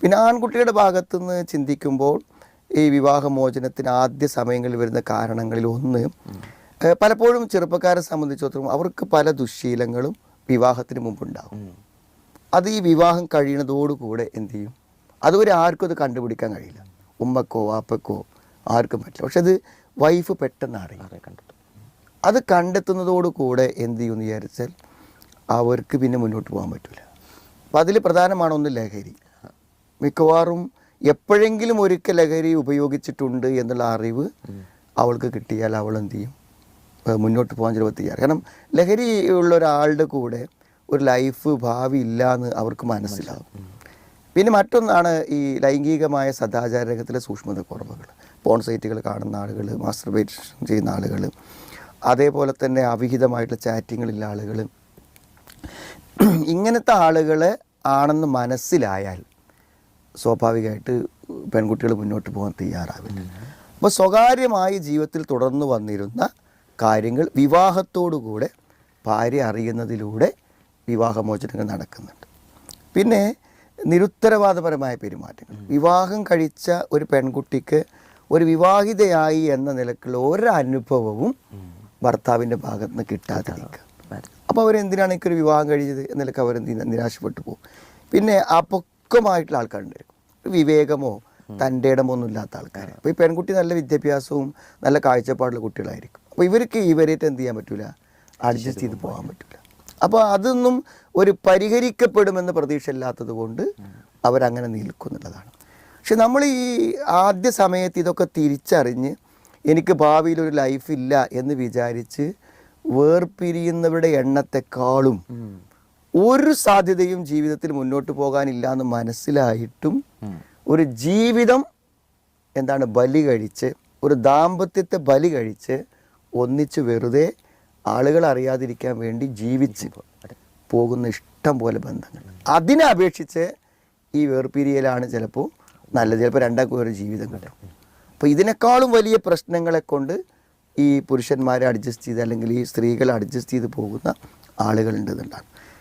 പിന്നെ ആൺകുട്ടിയുടെ ഭാഗത്തുനിന്ന് ചിന്തിക്കുമ്പോൾ ഈ വിവാഹമോചനത്തിന് ആദ്യ സമയങ്ങളിൽ വരുന്ന കാരണങ്ങളിൽ ഒന്ന് പലപ്പോഴും ചെറുപ്പക്കാരെ സംബന്ധിച്ചിടത്തോളം അവർക്ക് പല ദുശ്ശീലങ്ങളും വിവാഹത്തിന് മുമ്പുണ്ടാകും. അത് ഈ വിവാഹം കഴിയുന്നതോടുകൂടെ എന്തു ചെയ്യും? അതുവരെ ആർക്കും അത് കണ്ടുപിടിക്കാൻ കഴിയില്ല. ഉമ്മക്കോ വാപ്പക്കോ ആർക്കും പറ്റില്ല. പക്ഷെ അത് വൈഫ് പെട്ടെന്ന് അറിയാം. അത് കണ്ടെത്തുന്നതോടുകൂടെ എന്ത് ചെയ്യുമെന്ന് വിചാരിച്ചാൽ അവർക്ക് പിന്നെ മുന്നോട്ട് പോകാൻ പറ്റില്ല അപ്പം അതിൽ പ്രധാനമാണ് ഒന്ന് ലഹരി. മിക്കവാറും എപ്പോഴെങ്കിലും ഒരിക്കൽ ലഹരി ഉപയോഗിച്ചിട്ടുണ്ട് എന്നുള്ള അറിവ് അവൾക്ക് കിട്ടിയാൽ അവൾ എന്ത് ചെയ്യും? മുന്നോട്ട് പോകാൻ ചിലപ്പോൾ തയ്യാറ് കാരണം ലഹരി ഉള്ള ഒരാളുടെ കൂടെ ഒരു ലൈഫ് ഭാവി ഇല്ല എന്ന് അവർക്ക് മനസ്സിലാവും. പിന്നെ മറ്റൊന്നാണ് ഈ ലൈംഗികമായ സദാചാര രംഗത്തിലെ സൂക്ഷ്മത കുറവുകൾ. പോൺ സൈറ്റുകൾ കാണുന്ന ആളുകൾ മാസ്റ്റർബേഷൻ ചെയ്യുന്ന ആളുകൾ അതേപോലെ തന്നെ അവിഹിതമായിട്ടുള്ള ചാറ്റിങ്ങളുള്ള ആളുകൾ. ഇങ്ങനത്തെ ആളുകളെ ആണെന്ന് മനസ്സിലായാൽ സ്വാഭാവികമായിട്ട് പെൺകുട്ടികൾ മുന്നോട്ട് പോകാൻ തയ്യാറാവില്ല. അപ്പോൾ സ്വകാര്യമായി ജീവിതത്തിൽ തുടർന്നു വന്നിരുന്ന കാര്യങ്ങൾ വിവാഹത്തോടുകൂടെ ഭാര്യ അറിയുന്നതിലൂടെ വിവാഹമോചനങ്ങൾ നടക്കുന്നുണ്ട്. പിന്നെ നിരുത്തരവാദപരമായ പെരുമാറ്റങ്ങൾ. വിവാഹം കഴിച്ച ഒരു പെൺകുട്ടിക്ക് ഒരു വിവാഹിതയായി എന്ന നിലക്കുള്ള ഒരനുഭവവും ഭർത്താവിന്റെ ഭാഗത്ത് നിന്ന് കിട്ടാതിരിക്കുക അപ്പോൾ അവരെന്തിനാണ് എനിക്കൊരു വിവാഹം കഴിച്ചത് എന്നൊക്കെ അവർ നിരാശപ്പെട്ടു പോകും. പിന്നെ അപക്വമായിട്ടുള്ള ആൾക്കാരുണ്ടായിരിക്കും. വിവേകമോ തന്റെ ഇടമോ ഒന്നും ഇല്ലാത്ത ആൾക്കാർ അപ്പോൾ ഈ പെൺകുട്ടി നല്ല വിദ്യാഭ്യാസവും നല്ല കാഴ്ചപ്പാടുള്ള കുട്ടികളായിരിക്കും. അപ്പോൾ ഇവർക്ക് ഇവരായിട്ട് എന്ത് ചെയ്യാൻ പറ്റില്ല അഡ്ജസ്റ്റ് ചെയ്ത് പോകാൻ പറ്റില്ല അപ്പോൾ അതൊന്നും ഒരു പരിഹരിക്കപ്പെടുമെന്ന പ്രതീക്ഷ ഇല്ലാത്തത് കൊണ്ട് അവരങ്ങനെ നിൽക്കുന്നുള്ളതാണ് പക്ഷെ നമ്മൾ ഈ ആദ്യ സമയത്ത് ഇതൊക്കെ തിരിച്ചറിഞ്ഞ് എനിക്ക് ഭാവിയിൽ ഒരു ലൈഫ് ഇല്ല എന്ന് വിചാരിച്ച് വേർപിരിയുന്നവരുടെ എണ്ണത്തെക്കാളും ഒരു സാധ്യതയും ജീവിതത്തിൽ മുന്നോട്ട് പോകാനില്ല എന്ന് മനസ്സിലായിട്ടും ഒരു ജീവിതം എന്താണ് ബലി കഴിച്ച് ഒരു ദാമ്പത്യത്തെ ബലി കഴിച്ച് ഒന്നിച്ച് വെറുതെ ആളുകൾ അറിയാതിരിക്കാൻ വേണ്ടി ജീവിച്ച് പോകുന്ന ഇഷ്ടം പോലെ ബന്ധങ്ങൾ. അതിനെ അപേക്ഷിച്ച് ഈ വേർപിരിയലാണ് ചിലപ്പോൾ നല്ലത്. ചിലപ്പോൾ രണ്ടാം ഒരു ജീവിതം കിട്ടും. അപ്പോൾ ഇതിനേക്കാളും വലിയ പ്രശ്നങ്ങളെ കൊണ്ട് ഈ പുരുഷന്മാരെ അഡ്ജസ്റ്റ് ചെയ്ത് അല്ലെങ്കിൽ ഈ സ്ത്രീകളെ അഡ്ജസ്റ്റ് ചെയ്ത് പോകുന്ന ആളുകളുണ്ട് എന്നുള്ളതാണ്